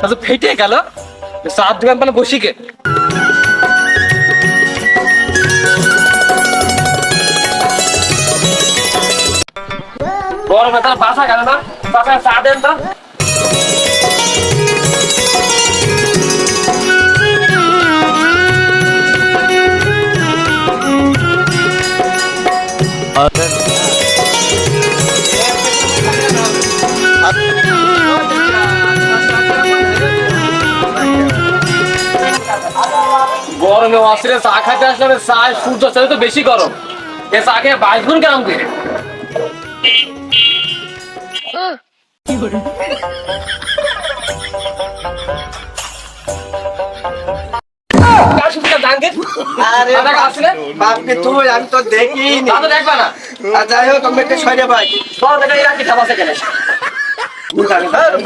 সব ফেটে গেল। চার দোকান পানে বসি কে গরমে তার বাসা গেল না? বাসা চা দেন তো। গরমে অস্ত্রে চা খাইতে আসলে চা সূর্য তো বেশি গরম। এ চা খেয়ে বাইশ গুণ কেমন করে আসলে? আমি তো দেখিনি। দেখবা না। যাই হোক আমি একটু সরে ভাই। বড় দেখে কি কেন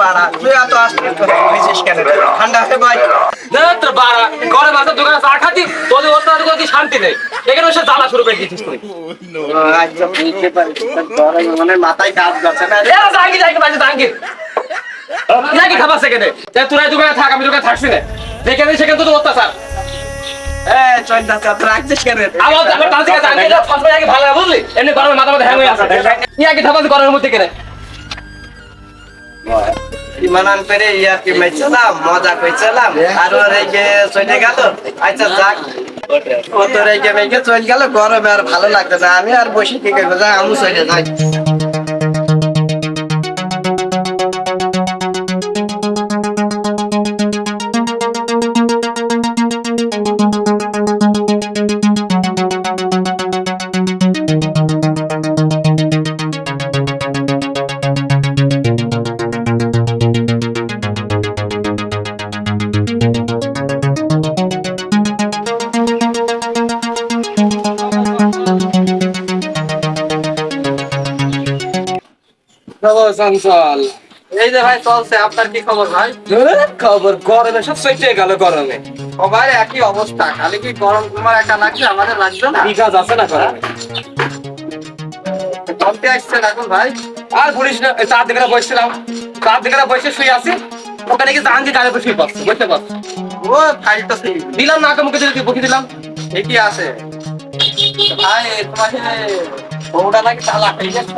বাড়া তুই এত আসতে কেন ঠান্ডা হয়ে ভাই। তোর বাড়া ঘরে বাসা দোকানে চা খাতি তোদের অত্যাধিক অতি শান্তি নেই। এখানে সে জ্বালা শুরু করে দিয়েছিস তুই। আচ্ছা বুঝতে পারি মানে মাথায় কাজ যাচ্ছে না এরা জাঙ্গি জাঙ্গি বাজে জাঙ্গি জাঙ্গি ঠাপাসে কেন তোরা দোকানে থাক আমি দোকানে থাকছি না। যেখানে সেখানে তো অত্যাচার। বুঝলি? এমনি গরমে মাথা মাথা হ্যাং হয়ে আছে গরমের মধ্যে কেন ইমানান পেরে ইয়ার কি মেচলাম মজা কইছিলাম আর ওর এই চলে গেল আচ্ছা যাক। ও তোর যে মেঘে চলে গেল গরমে আর ভালো লাগতো না। আমি আর বসে কি করব? যাই আমি চলে যাই। খবর চঞ্চল এই যে ভাই চলছে আপনার কি খবর ভাই? খবর গরমে সব গেল গরমে। সবার একই অবস্থা। খালি কি গরম তোমার একা লাগছে আমাদের লাগছে না? কি কাজ আছে না গরমে কমতে আসছেন এখন ভাই। আর বলিস না চার দিকে বসছিলাম। চার দিকে বসে শুয়ে আছি। ওখানে কি জাহাঙ্গি গাড়ি বসে পাচ্ছি বুঝতে পারছি ও ফাইলটা সেই। দিলাম না মুখে দিলে বকে দিলাম? ঠিকই আছে। ভাই তোমাকে বউটা নাকি চালা হয়ে গেছে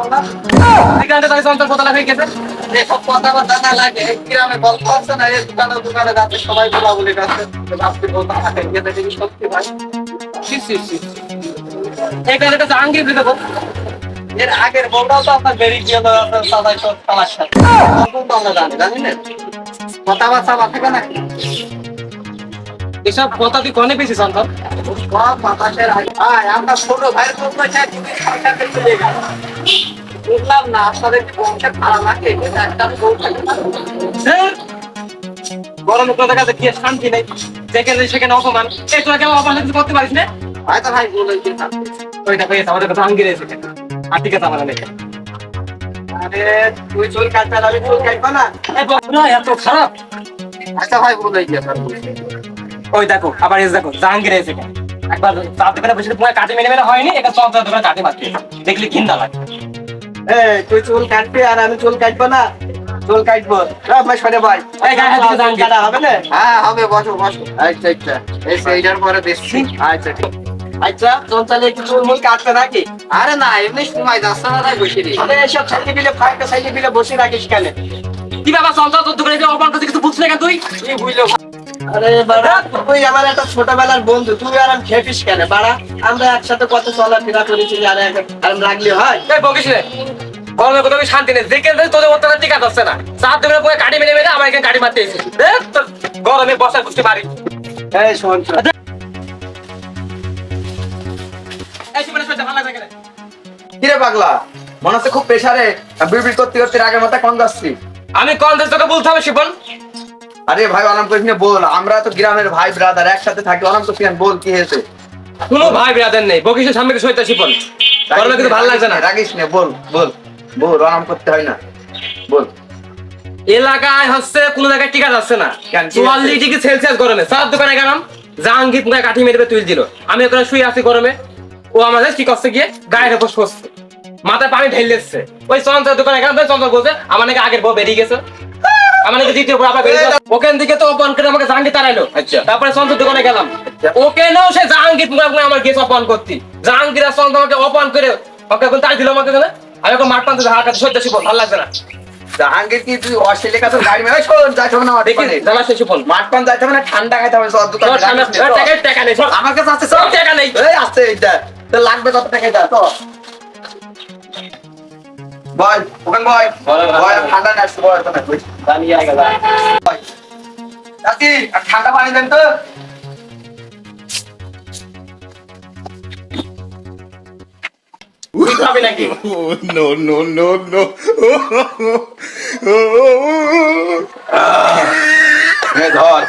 দোকানটা তাই সন্তান ফতলা হয়ে গেছে? এসব কথা বার্তা না লাগে গ্রামে গল্প আছে না এই দোকানে দোকানে যাচ্ছে সবাই বলা বলে গেছে আপনি বলতে থাকেন গেছে দেখি সত্যি ভাই। জাহাঙ্গীর দেবো এর আগের বউটাও তো আপনার বেরিয়ে গেল আপনার তো চালার সাথে আমরা জানি জানি না? কথাবার্তা থাকে নাকি? এসব কথা তুই কনে পেয়েছিস ভাই আমরা ছোট ভাইয়ের জন্য চলে গেল। বুঝলাম না আপনাদের কি ভাড়া লাগে গরম কাছে গিয়ে শান্তি নেই। যেখানে সেখানে অপমান। এই তোরা কেমন অপমান কিছু করতে পারিস না? ভাই তো ভাই বলে ওইটা পেয়েছে আমাদের কাছে জাহাঙ্গীর এসেছে আর ঠিক আছে আমার আরে তুই চুল কাটবে আমি চুল কাটবো না। এত খারাপ। আচ্ছা ভাই বলে থাকবে ওই দেখো আবার এসে দেখো জাহাঙ্গীর এসে একবার চার দোকানে বসে তোমার কাটে মেনে মেনে হয়নি এবার চন্দ্র দোকানে কাটে মারতে দেখলি ঘিন্দা লাগে এই তুই চুল কাটবি আর আমি চুল কাটবো না? চুল কাটবো। ভাই সরে ভাই। এই গায়ে হাত দিয়ে জাহাঙ্গীর। কাটা হবে না? হ্যাঁ হবে বসো বসো। আচ্ছা আচ্ছা। এই সেইটার পরে দেখছি। আচ্ছা ঠিক। আচ্ছা চঞ্চলে একটু চুল মুল কাটবে নাকি আরে না এমনি সময় যাচ্ছে না তাই বসে দিই। আরে এসব পিলে ফাইটে ছেলে পিলে বসে রাখিস কেন? কি বাবা চন্দ্র তোর দোকানে অপমান করতে কিছু না কেন তুই? কি বুঝলো আরে বাড়া তুই আমার একটা ছোটবেলার বন্ধু তুই আর আমি খেপিস কেন? বাড়া আমরা একসাথে কত চলাফেরা করেছি আর আর রাখলে হয়। এই বকিস রে গরমে কোথাও আমি শান্তি নেই? যেখানে দেখি তোদের অত্যাচার টিকা যাচ্ছে না। চার দোকানে পরে কাটি আমার এখানে কাটি মারতে এসেছিস তোর গরমে বসার বুঝতে পারি এই শোন শোন। এই জীবনে সহ্য ভালো লাগে না কিরে পাগলা মনে হচ্ছে খুব প্রেসারে বিড়বিড় করতে করতে আগের মতো কোন যাচ্ছি আমি কোন দেশ তোকে বলতে হবে শিবন। আরে ভাই অনাম করিস না বল। আমরা তো গ্রামের ভাই ব্রাদার একসাথে থাকি। অনাম করিস না, বল কি হয়েছে? কোনো ভাই বিরাদের নেই। বকিসের সামনে সইতা শিপন। গরমে কিন্তু ভালো লাগছে না। রাগিস না বল বল বল অনাম করতে হয় না। বল। এলাকায় হচ্ছে কোনো জায়গায় টিকা যাচ্ছে না। চুয়াল্লিশ? ডিগ্রি সেলসিয়াস গরমে। সাত দোকানে গেলাম জাহাঙ্গীর মুখে কাঠি মেরে তুল দিল। আমি ওখানে শুয়ে আছি গরমে। ও আমাদের কি করছে গিয়ে? গায়ের উপর বসছে মাথায় পানি ঢেলে দিচ্ছে। ওই চন্দ্রের দোকানে গেলাম চন্দ্র বলছে আমার নাকি আগের বউ বেরিয়ে গেছে। আমার নাকি দ্বিতীয় বউ আবার বেরিয়ে ওখান থেকে তো অপমান করে আমাকে জাহাঙ্গীর তাড়াইলো। আচ্ছা। তারপরে চন্দ্রের দোকানে গেলাম? আচ্ছা। সে জাহাঙ্গীর আমার গেছে অপমান করতি। জাহাঙ্গীর আর চন্দ্র আমাকে অপমান করে ওকে এখন তাই দিল আমাকে আমি এখন মাঠ পান্তে কাছে সহ্য শিখব ভালো লাগছে না। জাহাঙ্গীর কি তুই অস্ট্রেলিয়া কাছে গাড়ি মেরে? শোন যাইতে হবে না দেখি। জানা শেষ ফোন। মাঠ পান যাইতে হবে না ঠান্ডা খাইতে হবে সব দোকানে। টাকা নেই আমার কাছে আছে সব টাকা নেই। এই আসছে এইটা। তো লাগবে কত টাকা এটা তো ওখানে বয় বল, বল, ঠান্ডা না। চাচি আর ঠান্ডা পানি দেন তো। নাকি? Oh. ধর।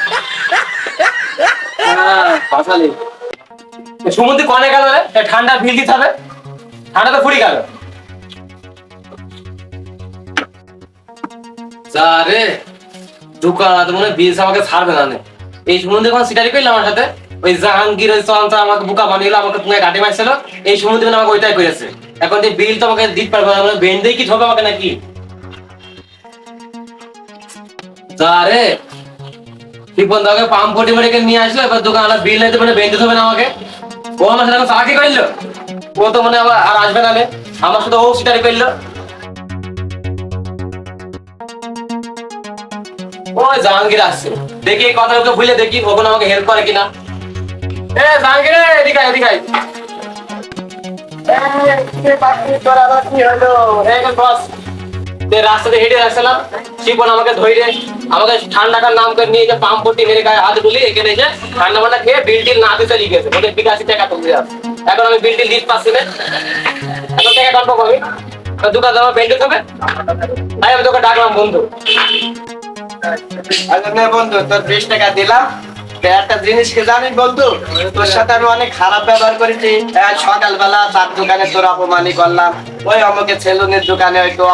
সমুদ্রে কনে গেল রে? ঠান্ডা ভিল দিতে হবে। ঠান্ডা তো ফুরি গেল। যা মনে বিলস আমাকে ছাড়বে না। এই সমুদ্রে কোন করলে আমার সাথে। ওই জাহাঙ্গীর আমাকে বানিয়ে আমাকে মারছিল। এই সমুদ্রে আমাকে ওইটাই করেছে। এখন যে বিল দিতে না মানে বেন্ডে কি ঠকে আমাকে নাকি পটি মেরে নিয়ে আসলো, এবার দোকানওয়ালা বিল নিতে মানে হবে না আমাকে। ও আমার সাথে চাকরি করল? ও তো মানে আবার আর আসবে না। আমার সাথে ও সিটারি করল। জাহাঙ্গীর আসছে। দেখি কথা ওকে ভুলে দেখি ওখানে আমাকে হেল্প করে কিনা। এ জাহাঙ্গীর এদিকে এদিকে রাস্তাতে হেঁটে আসছিলাম শিপন আমাকে ধরে আমাকে ঠান্ডাটার নাম করে নিয়ে যে পাম্প পট্টি মেরে গায়ে হাত তুলি এখানে এসে ঠান্ডা মান্ডা খেয়ে বিলটির না দিতে লিখেছে ওদের বিকাশি টাকা তুলতে যাচ্ছে। এখন আমি বিলটির লিস্ট পাচ্ছি না। এখন টাকা কবে? তো দোকান আমার বেন্ডে হবে তাই আমি তোকে ডাকলাম, বন্ধু। আচ্ছা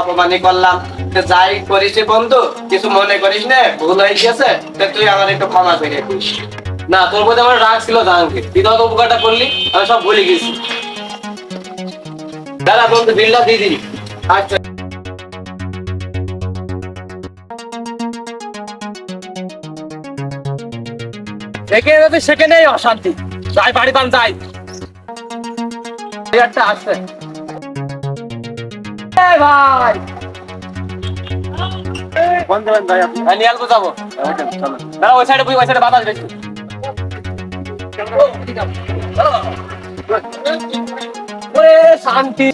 অপমানি করলাম। যাই করেছি বন্ধু, কিছু মনে করিস না, ভুল হয়ে গেছে তুই আমার একটু ক্ষমা করে না, তোর প্রতি আমার রাগ ছিল জাহাঙ্গীর তুই তো উপকারটা করলি, আমি সব ভুলে গেছি। দাদা, বন্ধু, বিলটা দিয়ে দিই আচ্ছা। সেকেন্ড যাতে সেকেন্ডে অশান্তি। যাই বাড়ি পান যাই। একটা আসছে। ভাই। কোন দেবেন ভাই আপনি। হ্যাঁ, যাব দাঁড়া ওই সাইডে ওই সাইডে বাতাস বেশি। শান্তি।